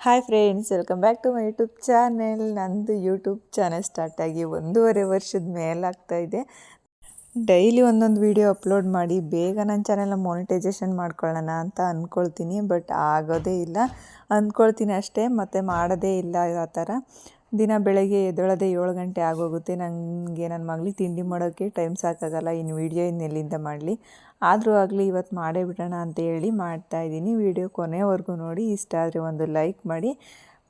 Hi friends welcome back to my YouTube channel ನಂದು YouTube channel ಸ್ಟಾರ್ಟಾಗಿ ಒಂದೂವರೆ ವರ್ಷದ ಮೇಲಾಗ್ತಾ ಇದೆ. ಡೈಲಿ ಒಂದೊಂದು ವೀಡಿಯೋ ಅಪ್ಲೋಡ್ ಮಾಡಿ ಬೇಗ ನನ್ನ ಚಾನೆಲ್ನ ಮಾನಿಟೈಸೇಷನ್ ಮಾಡ್ಕೊಳ್ಳೋಣ ಅಂತ ಅಂದ್ಕೊಳ್ತೀನಿ ಬಟ್ ಆಗೋದೇ ಇಲ್ಲ. ಅಂದ್ಕೊಳ್ತೀನಿ ಅಷ್ಟೇ, ಮತ್ತು ಮಾಡೋದೇ ಇಲ್ಲ ಆ ಥರ. ದಿನ ಬೆಳಗ್ಗೆ ಎದ್ದೊಳದೆ ಏಳು ಗಂಟೆ ಆಗೋಗುತ್ತೆ. ನನಗೆ ನನ್ನ ಮಗಳಿಗೆ ತಿಂಡಿ ಮಾಡೋಕ್ಕೆ ಟೈಮ್ ಸಾಕಾಗಲ್ಲ. ಇನ್ನು ವೀಡಿಯೋ ಇನ್ನೆಲ್ಲಿಂದ ಮಾಡಲಿ? ಆದರೂ ಆಗಲಿ ಇವತ್ತು ಮಾಡೇ ಬಿಡೋಣ ಅಂತ ಹೇಳಿ ಮಾಡ್ತಾಯಿದ್ದೀನಿ ವೀಡಿಯೋ ಕೊನೆವರೆಗೂ ನೋಡಿ. ಇಷ್ಟ ಆದರೆ ಒಂದು ಲೈಕ್ ಮಾಡಿ.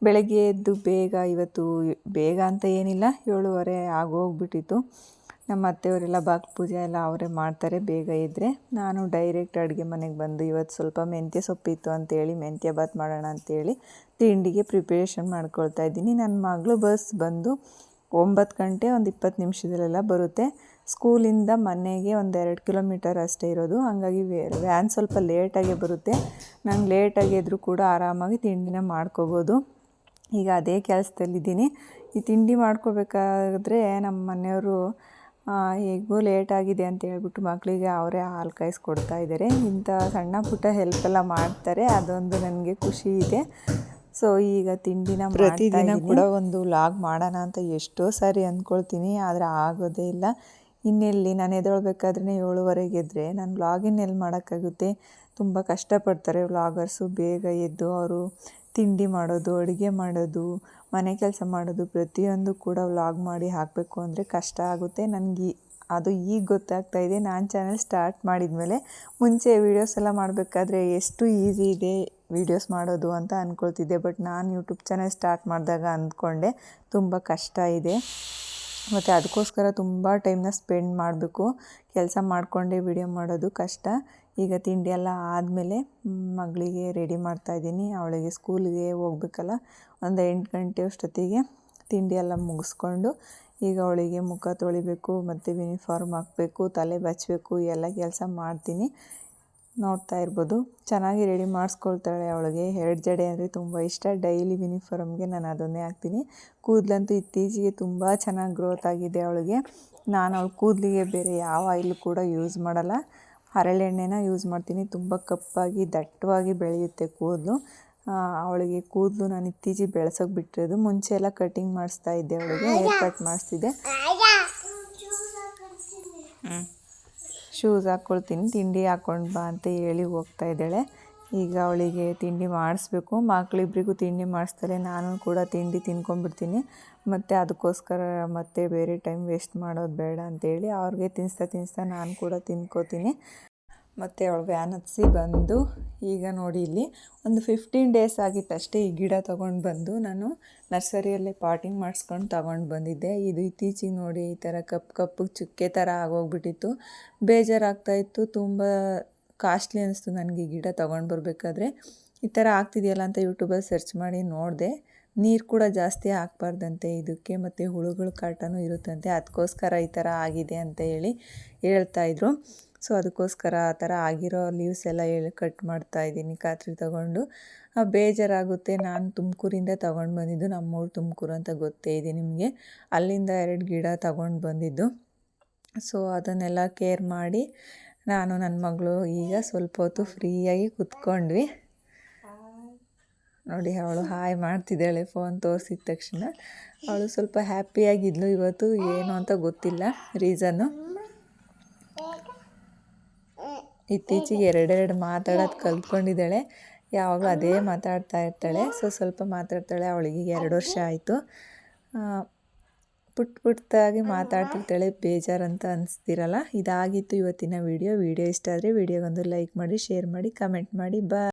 ಬೆಳಗ್ಗೆ ಎದ್ದು ಬೇಗ ಇವತ್ತು ಬೇಗ ಅಂತ ಏನಿಲ್ಲ. ಏಳುವರೆ ಆಗೋಗ್ಬಿಟ್ಟಿತ್ತು. ನಮ್ಮ ಅತ್ತೆಯವರೆಲ್ಲ ಬಾಗಿಲು ಪೂಜೆ ಎಲ್ಲ ಅವರೇ ಮಾಡ್ತಾರೆ, ಬೇಗ ಇದ್ದರೆ ನಾನು ಡೈರೆಕ್ಟ್ ಅಡುಗೆ ಮನೆಗೆ ಬಂದು ಇವತ್ತು ಸ್ವಲ್ಪ ಮೆಂತ್ಯ ಸೊಪ್ಪಿತ್ತು ಅಂತೇಳಿ, ಮೆಂತ್ಯ ಬಾತ್ ಮಾಡೋಣ ಅಂತೇಳಿ ತಿಂಡಿಗೆ ಪ್ರಿಪ್ರೇಷನ್ ಮಾಡ್ಕೊಳ್ತಾ ಇದ್ದೀನಿ. ನನ್ನ ಮಗಳು ಬಸ್ ಬಂದು ಒಂಬತ್ತು ಗಂಟೆ ಒಂದು ಇಪ್ಪತ್ತು ನಿಮಿಷದಲ್ಲೆಲ್ಲ ಬರುತ್ತೆ. ಸ್ಕೂಲಿಂದ ಮನೆಗೆ ಒಂದು ಎರಡು ಕಿಲೋಮೀಟರ್ ಅಷ್ಟೇ ಇರೋದು. ಹಾಗಾಗಿ ವ್ಯಾನ್ ಸ್ವಲ್ಪ ಲೇಟಾಗಿ ಬರುತ್ತೆ. ನಂಗೆ ಲೇಟಾಗಿ ಇದ್ದರೂ ಕೂಡ ಆರಾಮಾಗಿ ತಿಂಡಿನ ಮಾಡ್ಕೋಬೋದು. ಈಗ ಅದೇ ಕೆಲಸದಲ್ಲಿದ್ದೀನಿ. ಈ ತಿಂಡಿ ಮಾಡ್ಕೋಬೇಕಾದ್ರೆ ನಮ್ಮ ಮನೆಯವರು ಹೇಗೂ ಲೇಟ್ ಆಗಿದೆ ಅಂತ ಹೇಳ್ಬಿಟ್ಟು ಮಕ್ಕಳಿಗೆ ಅವರೇ ಹಾಲು ಕಾಯಿಸ್ಕೊಡ್ತಾ ಇದ್ದಾರೆ. ಇಂಥ ಸಣ್ಣ ಪುಟ್ಟ ಹೆಲ್ಪ್ ಎಲ್ಲ ಮಾಡ್ತಾರೆ. ಅದೊಂದು ನನಗೆ ಖುಷಿ ಇದೆ. ಸೊ ಈಗ ತಿಂಡಿನ ಪ್ರತಿದಿನ ಕೂಡ ಒಂದು ಲಾಗ್ ಮಾಡೋಣ ಅಂತ ಎಷ್ಟೋ ಸಾರಿ ಅಂದ್ಕೊಳ್ತೀನಿ ಆದರೆ ಆಗೋದೇ ಇಲ್ಲ. ಇನ್ನೆಲ್ಲಿ ನಾನು ಎದೊಳ್ಬೇಕಾದ್ರೆ ಏಳುವರೆಗೆ ಇದ್ದರೆ ನಾನು ಲಾಗಿನ್ ಎಲ್ಲಿ ಮಾಡೋಕ್ಕಾಗುತ್ತೆ? ತುಂಬ ಕಷ್ಟಪಡ್ತಾರೆ ವ್ಲಾಗರ್ಸು. ಬೇಗ ಎದ್ದು ಅವರು ತಿಂಡಿ ಮಾಡೋದು, ಅಡುಗೆ ಮಾಡೋದು, ಮನೆ ಕೆಲಸ ಮಾಡೋದು ಪ್ರತಿಯೊಂದು ಕೂಡ ವ್ಲಾಗ್ ಮಾಡಿ ಹಾಕಬೇಕು ಅಂದರೆ ಕಷ್ಟ ಆಗುತ್ತೆ. ನನಗೆ ಅದು ಈಗ ಗೊತ್ತಾಗ್ತಾ ಇದೆ. ನಾನು ಚಾನಲ್ ಸ್ಟಾರ್ಟ್ ಮಾಡಿದ ಮೇಲೆ ಮುಂಚೆ ವೀಡಿಯೋಸ್ ಎಲ್ಲ ಮಾಡಬೇಕಾದ್ರೆ ಎಷ್ಟು ಈಸಿ ಇದೆ ವೀಡಿಯೋಸ್ ಮಾಡೋದು ಅಂತ ಅಂದ್ಕೊಳ್ತಿದ್ದೆ ಬಟ್ ನಾನು ಯೂಟ್ಯೂಬ್ ಚಾನಲ್ ಸ್ಟಾರ್ಟ್ ಮಾಡಿದಾಗ ಅಂದ್ಕೊಂಡೆ ತುಂಬ ಕಷ್ಟ ಇದೆ. ಮತ್ತು ಅದಕ್ಕೋಸ್ಕರ ತುಂಬ ಟೈಮ್ನ ಸ್ಪೆಂಡ್ ಮಾಡಬೇಕು. ಕೆಲಸ ಮಾಡಿಕೊಂಡೇ ವಿಡಿಯೋ ಮಾಡೋದು ಕಷ್ಟ. ಈಗ ತಿಂಡಿ ಎಲ್ಲ ಆದಮೇಲೆ ಮಗಳಿಗೆ ರೆಡಿ ಮಾಡ್ತಾಯಿದ್ದೀನಿ ಅವಳಿಗೆ ಸ್ಕೂಲಿಗೆ ಹೋಗ್ಬೇಕಲ್ಲ, ಒಂದು ಎಂಟು ಗಂಟೆ ಅಷ್ಟೊತ್ತಿಗೆ ತಿಂಡಿ ಎಲ್ಲ ಮುಗಿಸ್ಕೊಂಡು ಈಗ ಅವಳಿಗೆ ಮುಖ ತೊಳಿಬೇಕು, ಮತ್ತು ಯೂನಿಫಾರ್ಮ್ ಹಾಕಬೇಕು, ತಲೆ ಬಚ್ಚಬೇಕು ಎಲ್ಲ ಕೆಲಸ ಮಾಡ್ತೀನಿ. ನೋಡ್ತಾ ಇರ್ಬೋದು. ಚೆನ್ನಾಗಿ ರೆಡಿ ಮಾಡಿಸ್ಕೊಳ್ತಾಳೆ ಅವಳಿಗೆ. ಎರಡು ಜಡೆ ಅಂದರೆ ತುಂಬ ಇಷ್ಟ. ಡೈಲಿ ಯೂನಿಫಾರ್ಮ್ಗೆ ನಾನು ಅದನ್ನೇ ಹಾಕ್ತೀನಿ. ಕೂದಲಂತೂ ಇತ್ತೀಚೆಗೆ ತುಂಬ ಚೆನ್ನಾಗಿ ಗ್ರೋತ್ ಆಗಿದೆ ಅವಳಿಗೆ. ನಾನು ಅವಳು ಕೂದಲಿಗೆ ಬೇರೆ ಯಾವ ಆಯಿಲ್ ಕೂಡ ಯೂಸ್ ಮಾಡಲ್ಲ. ಹರಳೆಣ್ಣೆನ ಯೂಸ್ ಮಾಡ್ತೀನಿ. ತುಂಬ ಕಪ್ಪಾಗಿ, ದಟ್ಟವಾಗಿ ಬೆಳೆಯುತ್ತೆ ಕೂದಲು. ಅವಳಿಗೆ ಕೂದಲು ನಾನು ಇತ್ತೀಚೆಗೆ ಬೆಳೆಸೋಕೆ ಬಿಟ್ಟಿರೋದು. ಮುಂಚೆ ಎಲ್ಲ ಕಟಿಂಗ್ ಮಾಡಿಸ್ತಾ ಇದ್ದೆ ಅವಳಿಗೆ ಹೇರ್ ಕಟ್ ಮಾಡಿಸ್ತಿದ್ದೆ. ಶೂಸ್ ಹಾಕ್ಕೊಳ್ತೀನಿ ತಿಂಡಿ ಹಾಕ್ಕೊಂಡು ಬಾ ಅಂತ ಹೇಳಿ ಹೋಗ್ತಾ ಇದ್ದಾಳೆ. ಈಗ ಅವಳಿಗೆ ತಿಂಡಿ ಮಾಡಿಸ್ಬೇಕು. ಮಕ್ಕಳಿಬ್ರಿಗೂ ತಿಂಡಿ ಮಾಡಿಸ್ತಾರೆ. ನಾನು ಕೂಡ ತಿಂಡಿ ತಿನ್ಕೊಂಡ್ಬಿಡ್ತೀನಿ. ಮತ್ತು ಅದಕ್ಕೋಸ್ಕರ ಮತ್ತೆ ಬೇರೆ ಟೈಮ್ ವೇಸ್ಟ್ ಮಾಡೋದು ಬೇಡ ಅಂತೇಳಿ ಅವ್ರಿಗೆ ತಿನ್ನಿಸ್ತಾ ತಿನ್ನಿಸ್ತಾ ನಾನು ಕೂಡ ತಿನ್ಕೋತೀನಿ. ಮತ್ತು ಅವಳು ವ್ಯಾನ್ ಹತ್ಸಿ ಬಂದು ಈಗ ನೋಡಿ ಇಲ್ಲಿ ಒಂದು ಫಿಫ್ಟೀನ್ ಡೇಸ್ ಆಗಿತ್ತು ಅಷ್ಟೇ ಈ ಗಿಡ ತೊಗೊಂಡು ಬಂದು ನಾನು ನರ್ಸರಿಯಲ್ಲೇ ಪಾಟಿಂಗ್ ಮಾಡಿಸ್ಕೊಂಡು ತೊಗೊಂಡು ಬಂದಿದ್ದೆ. ಇದು ಇತ್ತೀಚಿಗೆ ನೋಡಿ ಈ ಥರ ಕಪ್ಪು ಕಪ್ಪು ಚುಕ್ಕೆ ಥರ ಆಗೋಗ್ಬಿಟ್ಟಿತ್ತು. ಬೇಜಾರಾಗ್ತಾಯಿತ್ತು ತುಂಬ ಕಾಸ್ಟ್ಲಿ ಅನಿಸ್ತು ನನಗೆ ಗಿಡ ತೊಗೊಂಡು ಬರಬೇಕಾದ್ರೆ. ಈ ಥರ ಆಗ್ತಿದೆಯಲ್ಲ ಅಂತ ಯೂಟ್ಯೂಬಲ್ಲಿ ಸರ್ಚ್ ಮಾಡಿ ನೋಡಿದೆ. ನೀರು ಕೂಡ ಜಾಸ್ತಿ ಹಾಕ್ಬಾರ್ದಂತೆ ಇದಕ್ಕೆ ಮತ್ತು ಹುಳುಗಳ ಕಾಟನೂ ಇರುತ್ತಂತೆ. ಅದಕ್ಕೋಸ್ಕರ ಈ ಥರ ಆಗಿದೆ ಅಂತ ಹೇಳಿ ಹೇಳ್ತಾಯಿದ್ರು ಸೊ, ಅದಕ್ಕೋಸ್ಕರ ಆ ಥರ ಆಗಿರೋ ಲೀವ್ಸ್ ಎಲ್ಲ ಹೇಳಿ ಕಟ್ ಮಾಡ್ತಾ ಇದ್ದೀನಿ ಕಾತ್ರಿ ತಗೊಂಡು. ಬೇಜಾರಾಗುತ್ತೆ. ನಾನು ತುಮಕೂರಿಂದ ತೊಗೊಂಡು ಬಂದಿದ್ದು ನಮ್ಮೂರು ತುಮಕೂರು ಅಂತ ಗೊತ್ತೇ ಇದೆ ನಿಮಗೆ. ಅಲ್ಲಿಂದ ಎರಡು ಗಿಡ ತಗೊಂಡು ಬಂದಿದ್ದು. ಸೊ, ಅದನ್ನೆಲ್ಲ ಕೇರ್ ಮಾಡಿ ನಾನು ನನ್ನ ಮಗಳು ಈಗ ಸ್ವಲ್ಪ ಹೊತ್ತು ಫ್ರೀಯಾಗಿ ಕುತ್ಕೊಂಡ್ವಿ. ನೋಡಿ ಅವಳು ಹಾಯ್ ಮಾಡ್ತಿದ್ದಾಳೆ ಫೋನ್ ತೋರಿಸಿದ ತಕ್ಷಣ. ಅವಳು ಸ್ವಲ್ಪ ಹ್ಯಾಪಿಯಾಗಿದ್ಲು ಇವತ್ತು, ಏನು ಅಂತ ಗೊತ್ತಿಲ್ಲ ರೀಸನ್ನು ಇತ್ತೀಚೆಗೆ ಎರಡೆರಡು ಮಾತಾಡೋದು ಕಲ್ತ್ಕೊಂಡಿದ್ದಾಳೆ, ಯಾವಾಗಲೂ ಅದೇ ಮಾತಾಡ್ತಾ ಇರ್ತಾಳೆ. ಸೊ ಸ್ವಲ್ಪ ಮಾತಾಡ್ತಾಳೆ ಅವಳಿಗೆ ಎರಡು ವರ್ಷ ಆಯಿತು. ಪುಟ್ ಪುಟ್ಟಾಗಿ ಮಾತಾಡ್ತಿರ್ತಾಳೆ ಬೇಜಾರಂತ ಅನಿಸ್ತಿರಲ್ಲ. ಇದಾಗಿತ್ತು ಇವತ್ತಿನ ವಿಡಿಯೋ. ವಿಡಿಯೋ ಇಷ್ಟ ಆದರೆ ವಿಡಿಯೋಗೊಂದು ಲೈಕ್ ಮಾಡಿ ಶೇರ್ ಮಾಡಿ ಕಮೆಂಟ್ ಮಾಡಿ. ಬಾ.